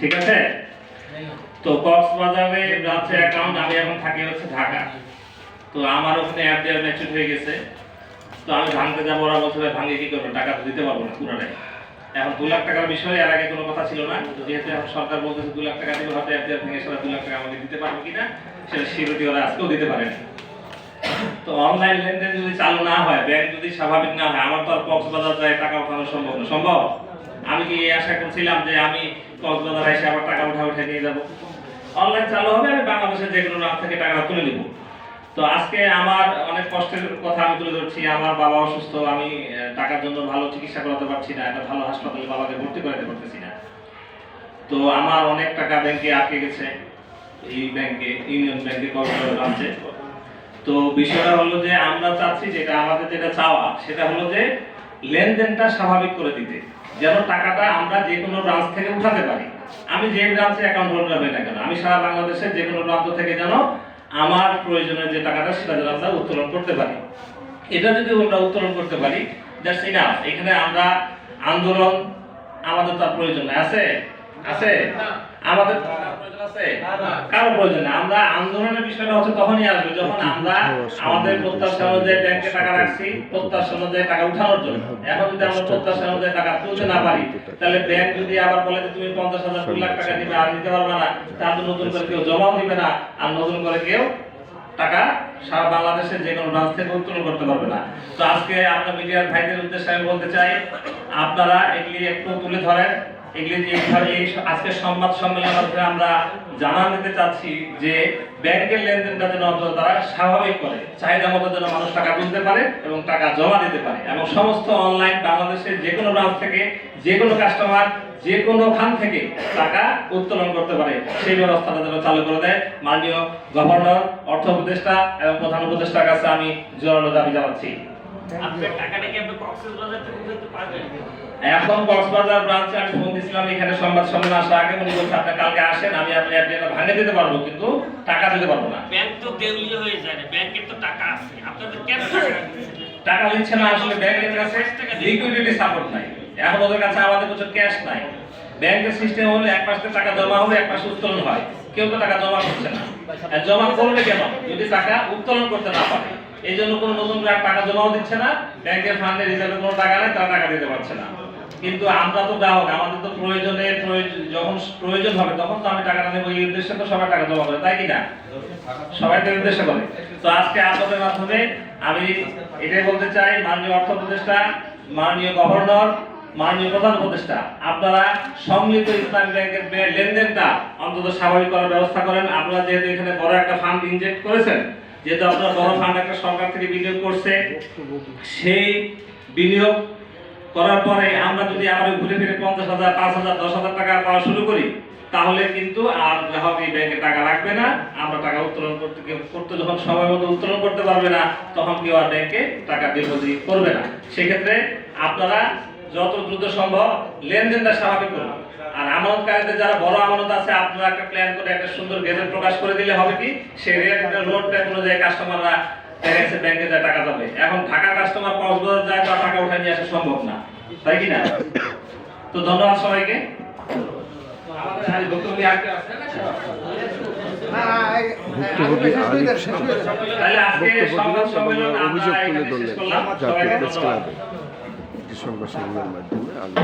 ঠিক আছে? তো কক্সবাজারে ব্রাঞ্চে অ্যাকাউন্ট আমি এখন থাকি হচ্ছে ঢাকা। তো আমার ওখানে অ্যাপ দেওয়ার ম্যাচুর হয়ে গেছে। তো আমি ভাঙতে যাব, ওরা বলছে ভাঙে কি করব? টাকা তো দিতে পারব না পুরোটাই। এখন দু লাখ টাকার বিষয়ে, এর আগে কোনো কথা ছিল না। যেহেতু এখন সরকার বলতেছে, দু লাখ টাকা দিবে, হয়তো অ্যাপ দেওয়ার ভেঙে সারা দু লাখ টাকা আমাকে দিতে পারব কিনা? সেটা সিকিউরিটি ওরা আজকেও দিতে পারে না তো অনলাইন লেনদেন যদি চালু না হয় ব্যাংক যদি স্বাভাবিক না হয়, আমার তো আর কক্সবাজার যায় টাকা উঠানো সম্ভব না। সম্ভব? আমি কি এই আশা করছিলাম যে আমি কক্সবাজার এসে আবার টাকা উঠা উঠে নিয়ে যাব? অনলাইন চালু হবে, আমি বাংলাদেশের যে কোনো রাত থেকে টাকা তুলে নিব। তো আজকে আমার অনেক কষ্টের কথা আমি তুলে ধরছি। আমার বাবা অসুস্থ, আমি টাকার জন্য ভালো চিকিৎসা করাতে পারছি না, একটা ভালো হাসপাতালে বাবাকে ভর্তি করাতে পারতেছি না। তো আমার অনেক টাকা ব্যাংকে আটকে গেছে। এই ব্যাংকে, ইউনিয়ন ব্যাংকে কক্সবাজার ব্রাঞ্চে তো বিষয়টা হলো যে আমরা চাচ্ছি যেটা, আমাদের যেটা চাওয়া, সেটা হলো যে লেনদেনটা স্বাভাবিক করে দিতে। যেন টাকাটা আমরা যে কোনো ব্রাঞ্চ থেকে উঠাতে পারি। আমি যে ব্রাঞ্চে অ্যাকাউন্ট হোল্ডার হই না কেন, আমি সারা বাংলাদেশের যে কোনো প্রান্ত থেকে যেন আমার প্রয়োজনের যে টাকাটা, সেটা যেন আমরা উত্তোলন করতে পারি। এটা যদি আমরা উত্তোলন করতে পারি জাস্ট ইনাফ এখানে আমরা আন্দোলন আমাদের তার প্রয়োজন আছে? আছে? আমাদের আছে? কারও প্রয়োজন আমরা আন্দোলনের বিষয়টা হচ্ছে তখনই আসবে যখন আমরা আমাদের প্রত্যাশা অনুযায়ী ব্যাংকে টাকা রাখছি প্রত্যাশা অনুযায়ী টাকা উঠানোর জন্য। এখন যদি আমরা প্রত্যাশা অনুযায়ী টাকা তুলতে না পারি তাহলে ব্যাংক যদি আবার বলে যে তুমি পঞ্চাশ হাজার দু লাখ টাকা দিবে আর দিতে পারবে না তাহলে নতুন করে কেউ জমাও দিবে না আর নতুন করে কেউ টাকা সারা বাংলাদেশের যে কোনো ব্রাঞ্চ থেকে উত্তোলন করতে পারবে না। তো আজকে আপনার মিডিয়ার ভাইদের উদ্দেশ্যে আমি বলতে চাই আপনারা এগুলি একটু তুলে ধরেন। এগুলি এই সংবাদ সম্মেলনের মাধ্যমে আমরা দিতে চাচ্ছি যে ব্যাংকের লেনদেনটা যেন অন্তত তারা স্বাভাবিক করে, চাহিদা মতো যেন মানুষ টাকা তুলতে পারে এবং টাকা জমা দিতে পারে এবং সমস্ত অনলাইন বাংলাদেশের যে কোনো ব্রাঞ্চ থেকে, যে কোনো কাস্টমার যে কোনো খান থেকে টাকা উত্তোলন করতে পারে। সেই ব্যবস্থাটা যেন চালু করে দেয় মাননীয় গভর্নর, অর্থ উপদেষ্টা এবং প্রধান উপদেষ্টার কাছে আমি জোরালো দাবি জানাচ্ছি। এখন কক্সবাজার ব্রাঞ্চে আমি ফোন দিয়েছিলাম এখানে সংবাদ সম্মেলন আসার আগে উনি বলছে আপনি কালকে আসেন আমি আপনি ভাঙে দিতে পারব কিন্তু টাকা দিতে পারব না। ব্যাংক তো দেউলিয়া হয়ে যায় ব্যাংকের তো টাকা আছে। আপনাদের কেন টাকা টাকা দিচ্ছে না আসলে ব্যাংকের কাছে লিকুইডিটি সাপোর্ট নাই। এখন ওদের কাছে আমাদের প্রচুর ক্যাশ নাই। ব্যাংকের সিস্টেম হলে এক পাশে টাকা জমা হবে এক পাশে উত্তোলন হয়। কেউ তো টাকা জমা করছে না। আর জমা করবে কেন? যদি টাকা উত্তোলন করতে না পারে। এই জন্য কোনো নতুন গ্রাহক টাকা জমাও দিচ্ছে না। ব্যাংকের ফান্ডে রিজার্ভে কোনো টাকা নেই, তারা টাকা দিতে পারছে না। কিন্তু আমরা তো গ্রাহক, আমাদের তো প্রয়োজনে যখন প্রয়োজন হবে, তখন তো আমি টাকাটা নেব। এই উদ্দেশ্যে তো সবাই টাকা জমা করে, তাই কি না? সবাই তো উদ্দেশ্য করে। তো আজকে আপনাদের মাধ্যমে আমি এটাই বলতে চাই, মাননীয় অর্থ উপদেষ্টা, মাননীয় গভর্নর, মাননীয় প্রধান উপদেষ্টা, আপনারা সম্মিলিত ইসলামী ব্যাংকের লেনদেনটা অন্তত স্বাভাবিক করার ব্যবস্থা করেন। আপনারা যেহেতু এখানে বড় একটা ফান্ড ইনজেক্ট করেছেন যেহেতু আপনার বড় ফান্ড একটা সরকার থেকে বিনিয়োগ করছে, সেই বিনিয়োগ করার পরে আমরা যদি আবার ঘুরে ফিরে পঞ্চাশ হাজার, পাঁচ হাজার, দশ হাজার টাকা পাওয়া শুরু করি, তাহলে কিন্তু আর গ্রাহক এই ব্যাংকে টাকা রাখবে না। আমরা টাকা উত্তোলন করতে করতে যখন সময় মতো উত্তোলন করতে পারবে না, তখন কেউ আর ব্যাংকে টাকা ডিপোজিট করবে না। সেক্ষেত্রে আপনারা যত দ্রুত সম্ভব লেনদেনটা স্বাভাবিক করুন। আর আমানতকারীদের যারা বড় আমানত আছে আপনারা একটা প্ল্যান করে একটা সুন্দর গেজেট প্রকাশ করে দিলে হবে কি? সেই রোডটা অনুযায়ী কাস্টমাররা দেখা যাচ্ছে ব্যাংকে যায় টাকা যাবে এখন ঢাকা কাস্টমার কক্সবাজার যায় তো টাকা উঠায় নিয়ে আসা সম্ভব না। তাই কি না? তো ধন্যবাদ সবাইকে। তাহলে আজকে সংবাদ সম্মেলন আমরা অভিযোগ তুলে শেষ ধরলেন। করলাম। জাতীয় প্রেস ক্লাবে কৃষক বা সেগুলোর মাধ্যমে আলু